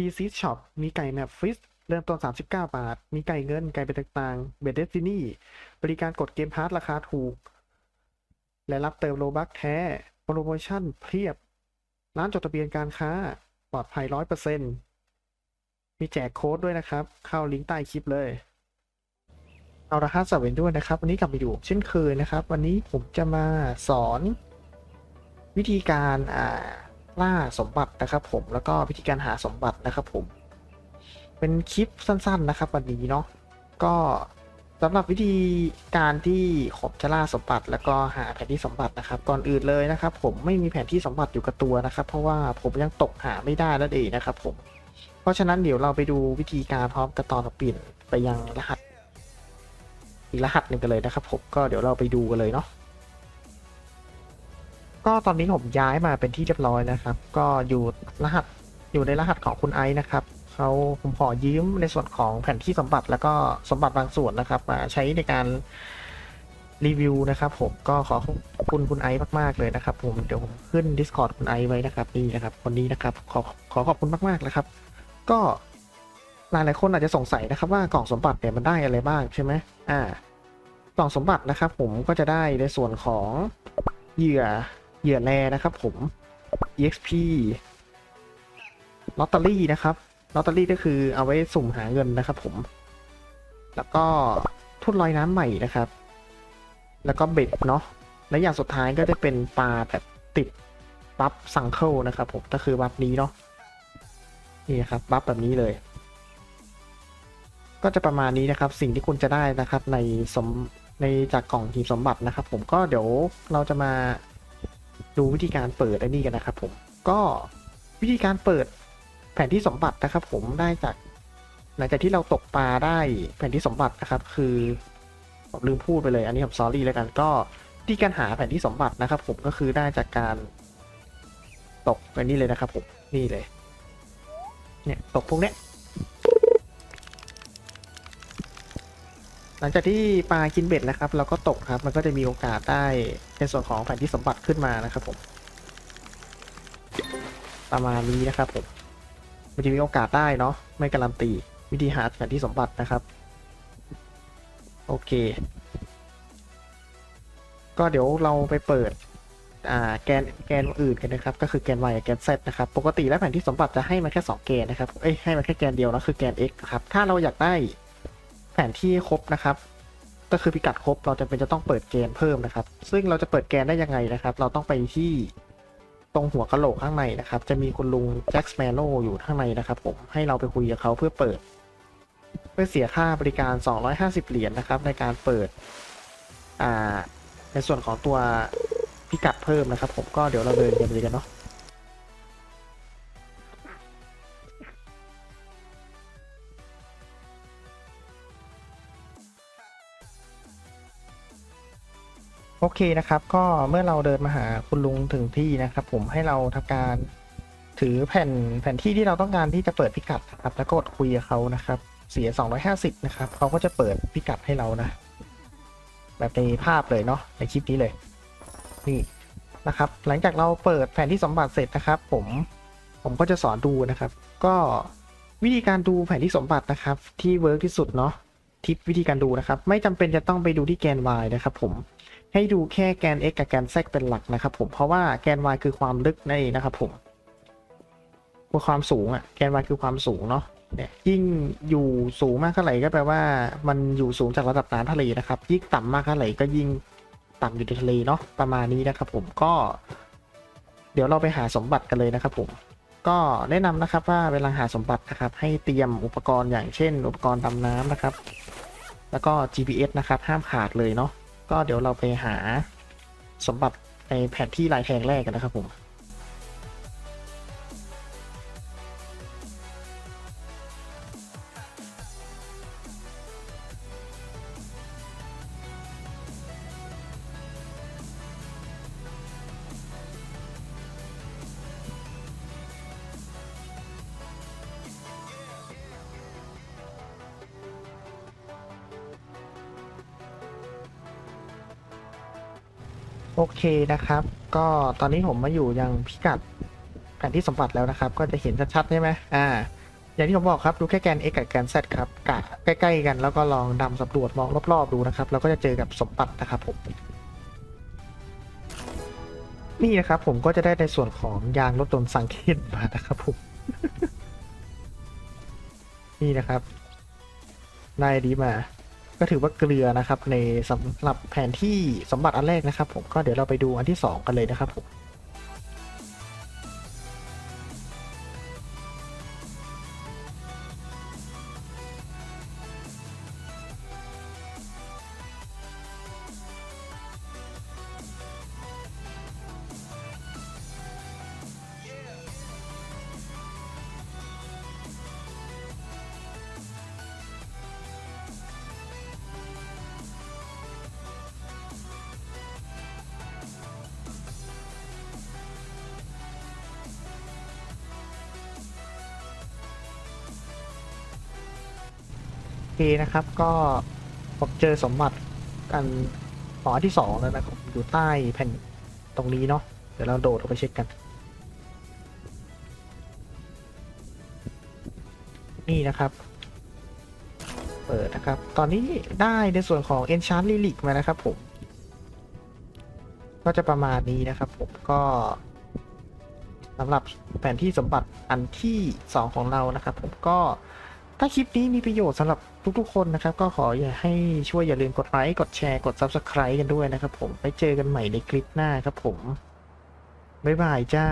ดีซีช็อปมีไก่แมปฟิสเริ่มต้น 39 บาท มีไก่เงิน ไก่เป็นต่างๆเบดเดซินี่ บริการกดเกมพาร์ทราคาถูก และรับเติมโลบัคแท้ โปรโมชั่นเพียบ ร้านจดทะเบียนการค้า ปลอดภัย 100%มีแจกโค้ดด้วยนะครับ เข้าลิงก์ใต้คลิปเลย เอาละครับสวัสดีด้วยนะครับ วันนี้กลับมาอยู่เช่นเคยนะครับ วันนี้ผมจะมาสอน วิธีการอ่า ล่าสมบัตินะครับผมแล้วก็วิธีการหาสมบัตินะครับผม เป็นคลิปสั้นๆนะครับวันนี้เนาะก็สำหรับวิธีการที่ผมจะล่าสมบัติ แล้วก็หาแผนที่สมบัตินะครับ ก่อนอื่นเลยนะครับ ผมไม่มีแผนที่สมบัติอยู่กับตัวนะครับ เพราะว่าผมยังตกหาไม่ได้นั่นเองนะครับ ผม เพราะฉะนั้นเดี๋ยวเราไปดูวิธีการพร้อมกับตอนเปลี่ยนไปยังรหัส อีกรหัสหนึ่งกันเลยนะครับ ผมก็เดี๋ยวเราไปดูกันเลยเนาะ ก็ตอนนี้ผมย้ายมาเป็นที่เรียบร้อยนะครับ ก็อยู่รหัสอยู่ในรหัสของคุณไอซ์นะครับเขาผมขอยืมในส่วนของแผนที่สมบัติแล้วก็สมบัติบางส่วนนะครับมาใช้ในการรีวิวนะครับผมก็ขอขอบคุณคุณไอซ์มากๆเลยนะครับ ผมเดี๋ยวผมขึ้น Discord คุณไอซ์ไว้นะครับนี่นะครับคนนี้นะครับขอขอขอบคุณมากๆเลยครับ ก็หลายหลายๆคนอาจจะสงสัยนะครับ ว่ากล่องสมบัติเนี่ยมันได้อะไรบ้างใช่ไหมอ่ากล่องสมบัตินะครับ ผมก็จะได้ในส่วนของเหยื่อ เหยื่อแรนะครับผม exp ลอตเตอรี่นะครับลอตเตอรี่ก็คือเอาไว้สุ่มหาเงินนะครับผม แล้วก็ทุ่นลอยน้ำใหม่นะครับ แล้วก็เบ็ดเนาะและอย่างสุดท้ายก็จะเป็นปลาแบบติดบัฟสังเคิลนะครับผมก็คือบัฟนี้เนาะนี่ครับบัฟแบบนี้เลย ก็จะประมาณนี้นะครับ สิ่งที่คุณจะได้นะครับในสมในจากกล่องหีบสมบัตินะครับ ผมก็เดี๋ยวเราจะมา ดูวิธีการเปิดอ้นี่กันนะครับ ผมก็วิธีการเปิดแผนที่สมบัตินะครับ ผมได้จาก หลังจากที่เราตกปลาได้แผนที่สมบัตินะครับ คือผมลืมพูดไปเลย อันนี้ผมซอรี่แล้วกันก็วิธีการหาแผนที่สมบัตินะครับ ผมก็คือได้จากการตกอันนี้เลยนะครับ ผมนี่เลย เนี่ยตกพวกเนี้ย หลังจากที่ปลากินเบ็ดนะครับเราก็ตกครับ มันก็จะมีโอกาสได้ในส่วนของแผนที่สมบัติขึ้นมานะครับผม ประมาณนี้นะครับผมมันจะมีโอกาสได้เนาะไม่การันตีวิธีหาแผนที่สมบัตินะครับ โอเค ก็เดี๋ยวเราไปเปิดแกนแกนอื่นกันนะครับ ก็คือแกน y กับแกน z นะครับ ปกติแล้วแผนที่สมบัติจะให้มาแค่สองแกนนะครับ เอ้ยให้มาแค่แกนเดียวนะคือแกน x ครับ ถ้าเราอยากได้ นที่ครบนะครับ ก็คือพิกัดครบเราจะเป็นจะต้องเปิดแกนเพิ่มนะครับ ซึ่งเราจะเปิดแกนได้ยังไงนะครับ เราต้องไปที่ตรงหัวกะโหลกข้างในนะครับ จะมีคุณลุงแจ็คสเมโลอยู่ข้างในนะครับ ผมให้เราไปคุยกับเขาเพื่อเปิด เพื่อเสียค่าบริการ 250 เหรียญนะครับ ในการเปิดในส่วนของตัวพิกัดเพิ่มนะครับ ผมก็เดี๋ยวเราเดินกันไปกันเนาะ โอเคนะครับ ก็เมื่อเราเดินมาหาคุณลุงถึงที่นะครับ ผมให้เราทำการถือแผ่นแผ่นที่ที่เราต้องการที่จะเปิดพิกัดนะครับ แล้วกดคุยกับเขานะครับ เสีย 250 นะครับเขาก็จะเปิดพิกัดให้เรานะ แบบในภาพเลยเนาะในคลิปนี้เลย นี่นะครับ หลังจากเราเปิดแผนที่สมบัติเสร็จนะครับ ผมผมก็จะสอนดูนะครับ ก็วิธีการดูแผนที่สมบัตินะครับ ที่เวิร์กที่สุดเนาะทิปวิธีการดูนะครับ ไม่จำเป็นจะต้องไปดูที่แกน y นะครับ ผม ให้ดูแค่แกน x กับแกน z เป็นหลักนะครับผมเพราะว่าแกน y คือความลึกนั่นเองนะครับผมคือความสูงอะ่ะแกน y คือความสูงเนาะเนี่ยยิ่งอยู่สูงมากเท่าไหร่ก็แปลว่า มันอยู่สูงจากระดับน้ำทะเลนะครับ ยิ่งต่ำมากเท่าไหร่ก็ยิ่งต่ำอยู่ในทะเลเนาะประมาณนี้นะครับผมก็ เดี๋ยวเราไปหาสมบัติกันเลยนะครับผมก็แนะนำนะครับว่าเวลาหาสมบัตินะครับ ให้เตรียมอุปกรณ์อย่างเช่น อุปกรณ์ดำน้ำนะครับ แล้วก็ GPS นะครับ ห้ามขาดเลยเนาะ ก็เดี๋ยวเราไปหาสมบัติในแผนที่ลายแทงแรกกันนะครับผม โอเคนะครับ ก็ตอนนี้ผมมาอยู่ยังพิกัดแผนที่สมบัติแล้วนะครับ ก็จะเห็นชัดๆใช่ไหมอ่า อย่างที่ผมบอกครับดูแค่แกน x กับแกน z ครับกะใกล้ๆกันแล้วก็ลองดำสำรวจมองรอบๆดูนะครับแล้วก็จะเจอกับสมบัตินะครับผมนี่นะครับ ผมก็จะได้ในส่วนของยางรถยนต์สังเกตมานะครับผมนี่นะครับ ได้ดีมา ก็ถือว่าเกลือนะครับในสำหรับแผนที่สมบัติอันแรกนะครับ ผมก็เดี๋ยวเราไปดูอันที่สองกันเลยนะครับผม โอเคนะครับ ก็ผมเจอสมบัติกันหอที่สองแล้วนะครับอยู่ใต้แผ่นตรงนี้เนาะเดี๋ยวเราโดดลงไปเช็คกัน นี่นะครับ เปิดนะครับ ตอนนี้ได้ในส่วนของ Enchant Relic มานะครับผม ก็จะประมาณนี้นะครับผมก็สำหรับแผนที่สมบัติอันที่ 2 ของเรานะครับ ผมก็ ถ้าคลิปนี้มีประโยชน์สำหรับทุกๆคนนะครับ ก็ขออย่าให้ช่วยอย่าลืมกดไลค์กดแชร์กด Subscribe กันด้วยนะครับผมไปเจอกันใหม่ในคลิปหน้าครับผม บ๊ายบายจ้า